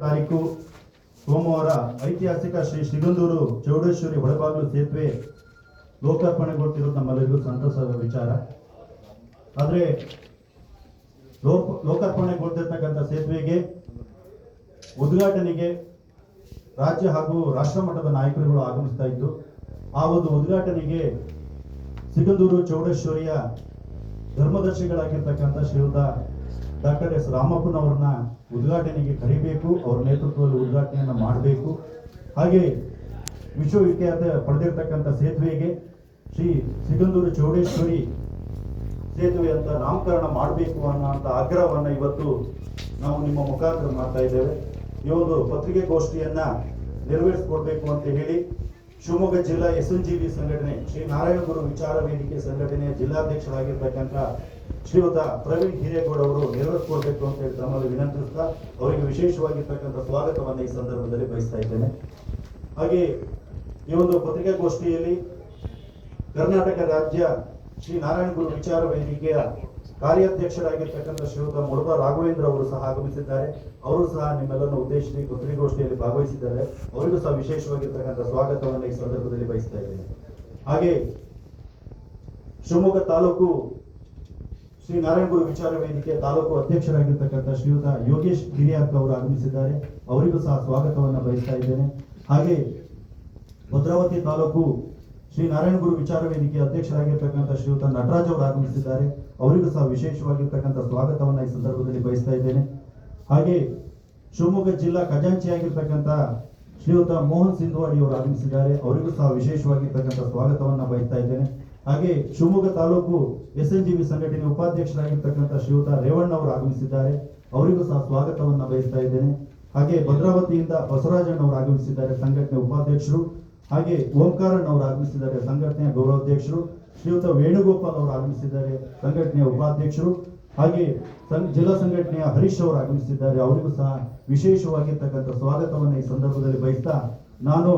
ತಾರೀಕು ಸೋಮವಾರ ಐತಿಹಾಸಿಕ ಶ್ರೀ ಶ್ರೀಗಂಧೂರು ಚೌಡೇಶ್ವರಿ ಹೊಳಬಾಗಿಲು ಸೇತುವೆ ಲೋಕಾರ್ಪಣೆಗೊಳ್ತಿರೋದು ನಮ್ಮೆಲ್ಲರಿಗೂ ಸಂತಸದ ವಿಚಾರ. ಆದರೆ ಲೋಕ ಲೋಕಾರ್ಪಣೆಗೊಳ್ತಿರ್ತಕ್ಕಂಥ ಸೇತುವೆಗೆ, ಉದ್ಘಾಟನೆಗೆ ರಾಜ್ಯ ಹಾಗೂ ರಾಷ್ಟ್ರ ಮಟ್ಟದ ನಾಯಕರುಗಳು ಆಗಮಿಸ್ತಾ ಇದ್ದು, ಆ ಒಂದು ಉದ್ಘಾಟನೆಗೆ ಸಿಗಂದೂರು ಚೌಡೇಶ್ವರಿಯ ಧರ್ಮದರ್ಶಿಗಳಾಗಿರ್ತಕ್ಕಂಥ ಶ್ರೀಯುತ ಡಾಕ್ಟರ್ ಎಸ್ ರಾಮಪ್ಪನವ್ರನ್ನ ಉದ್ಘಾಟನೆಗೆ ಕರಿಬೇಕು, ಅವರ ನೇತೃತ್ವದಲ್ಲಿ ಉದ್ಘಾಟನೆಯನ್ನು ಮಾಡಬೇಕು. ಹಾಗೆ ವಿಶ್ವವಿಖ್ಯಾತ ಪಡೆದಿರ್ತಕ್ಕಂಥ ಸೇತುವೆಗೆ ಶ್ರೀ ಸಿಗಂದೂರು ಚೌಡೇಶ್ವರಿ ಸೇತುವೆ ಅಂತ ನಾಮಕರಣ ಮಾಡಬೇಕು ಅನ್ನೋಂಥ ಆಗ್ರಹವನ್ನು ಇವತ್ತು ನಾವು ನಿಮ್ಮ ಮುಖಾಂತರ ಮಾಡ್ತಾ ಇದ್ದೇವೆ. ಈ ಒಂದು ಪತ್ರಿಕೆಗೋಷ್ಠಿಯನ್ನ ನೆರವೇರಿಸಿಕೊಡ್ಬೇಕು ಅಂತ ಹೇಳಿ ಶಿವಮೊಗ್ಗ ಜಿಲ್ಲಾ ಎಸ್ ಎನ್ ಜಿ ಸಂಘಟನೆ, ಶ್ರೀ ನಾರಾಯಣಗುರು ವಿಚಾರ ವೇದಿಕೆ ಸಂಘಟನೆಯ ಜಿಲ್ಲಾಧ್ಯಕ್ಷರಾಗಿರ್ತಕ್ಕಂಥ ಶ್ರೀಯುತ ಪ್ರವೀಣ್ ಹಿರೇಗೌಡ ಅವರು ನೆರವೇರಿಸಿಕೊಡ್ಬೇಕು ಅಂತ ಹೇಳಿ ತಮ್ಮಲ್ಲಿ ವಿನಂತಿಸ್ತಾ ಅವರಿಗೆ ವಿಶೇಷವಾಗಿರ್ತಕ್ಕಂಥ ಸ್ವಾಗತವನ್ನು ಈ ಸಂದರ್ಭದಲ್ಲಿ ಬಯಸ್ತಾ ಇದ್ದೇನೆ. ಹಾಗೆ ಈ ಒಂದು ಪತ್ರಿಕಾಗೋಷ್ಠಿಯಲ್ಲಿ ಕರ್ನಾಟಕ ರಾಜ್ಯ ಶ್ರೀ ನಾರಾಯಣ ಗುರು ವಿಚಾರ ವೇದಿಕೆಯ ಕಾರ್ಯಾಧ್ಯಕ್ಷರಾಗಿರ್ತಕ್ಕಂಥ ಶ್ರೀಯುತ ಮುರುಘಾ ರಾಘವೇಂದ್ರ ಅವರು ಸಹ ಆಗಮಿಸಿದ್ದಾರೆ. ಅವರು ಸಹ ನಿಮ್ಮೆಲ್ಲರನ್ನು ಉದ್ದೇಶಿಸಿ ಪತ್ರಿಕಾಗೋಷ್ಠಿಯಲ್ಲಿ ಭಾಗವಹಿಸಿದ್ದಾರೆ. ಅವರಿಗೂ ಸಹ ವಿಶೇಷವಾಗಿರ್ತಕ್ಕಂಥ ಸ್ವಾಗತವನ್ನು ಈ ಸಂದರ್ಭದಲ್ಲಿ ಬಯಸ್ತಾ ಇದ್ದೇನೆ. ಹಾಗೆ ಶಿವಮೊಗ್ಗ ತಾಲೂಕು ಶ್ರೀ ನಾರಾಯಣಗುರು ವಿಚಾರ ವೇದಿಕೆ ತಾಲೂಕು ಅಧ್ಯಕ್ಷರಾಗಿರ್ತಕ್ಕಂಥ ಶ್ರೀಯುತ ಯೋಗೇಶ್ ಗಿರಿಯಾರ್ಕ ಅವರು ಆಗಮಿಸಿದ್ದಾರೆ. ಅವರಿಗೂ ಸಹ ಸ್ವಾಗತವನ್ನು ಬಯಸ್ತಾ ಇದ್ದೇನೆ. ಹಾಗೆ ಭದ್ರಾವತಿ ತಾಲೂಕು ಶ್ರೀ ನಾರಾಯಣಗುರು ವಿಚಾರ ವೇದಿಕೆ ಅಧ್ಯಕ್ಷರಾಗಿರ್ತಕ್ಕಂಥ ಶ್ರೀಯುತ ನಟರಾಜ್ ಅವರು ಆಗಮಿಸಿದ್ದಾರೆ. ಅವರಿಗೂ ಸಹ ವಿಶೇಷವಾಗಿರ್ತಕ್ಕಂಥ ಸ್ವಾಗತವನ್ನು ಈ ಸಂದರ್ಭದಲ್ಲಿ ಬಯಸ್ತಾ ಇದ್ದೇನೆ. ಹಾಗೆ ಶಿವಮೊಗ್ಗ ಜಿಲ್ಲಾ ಖಜಾಂಚಿಯಾಗಿರ್ತಕ್ಕಂಥ ಶ್ರೀಯುತ ಮೋಹನ್ ಸಿಂಧುವಾಡಿ ಅವರು ಆಗಮಿಸಿದ್ದಾರೆ. ಅವರಿಗೂ ಸಹ ವಿಶೇಷವಾಗಿರ್ತಕ್ಕಂಥ ಸ್ವಾಗತವನ್ನು ಬಯಸ್ತಾ ಇದ್ದೇನೆ. ಹಾಗೆ Shivamogga taluk S N G B ಸಂಘಟನೆ ಉಪಾಧ್ಯಕ್ಷರಾಗಿರ್ತಕ್ಕಂಥ ಶ್ರೀಯುತ ರೇವಣ್ಣ ಅವರು ಆಗಮಿಸಿದ್ದಾರೆ. ಅವರಿಗೂ ಸಹ ಸ್ವಾಗತವನ್ನ ಬಯಸ್ತಾ ಇದ್ದೇನೆ. ಹಾಗೆ ಭದ್ರಾವತಿಯಿಂದ ಬಸವರಾಜಣ್ಣ ಅವರು ಆಗಮಿಸಿದ್ದಾರೆ ಸಂಘಟನೆ ಉಪಾಧ್ಯಕ್ಷರು. ಹಾಗೆ ಓಂಕಾರಣ್ಣ ಅವರು ಆಗಮಿಸಿದ್ದಾರೆ ಸಂಘಟನೆಯ ಗೌರವಾಧ್ಯಕ್ಷರು. ಶ್ರೀಯುತ ವೇಣುಗೋಪಾಲ್ ಅವರು ಆಗಮಿಸಿದ್ದಾರೆ ಸಂಘಟನೆಯ ಉಪಾಧ್ಯಕ್ಷರು. ಹಾಗೆ ಜಿಲ್ಲಾ ಸಂಘಟನೆಯ ಹರೀಶ್ ಅವರು ಆಗಮಿಸಿದ್ದಾರೆ. ಅವರಿಗೂ ಸಹ ವಿಶೇಷವಾಗಿರ್ತಕ್ಕಂಥ ಸ್ವಾಗತವನ್ನು ಈ ಸಂದರ್ಭದಲ್ಲಿ ಬಯಸ್ತಾ ನಾನು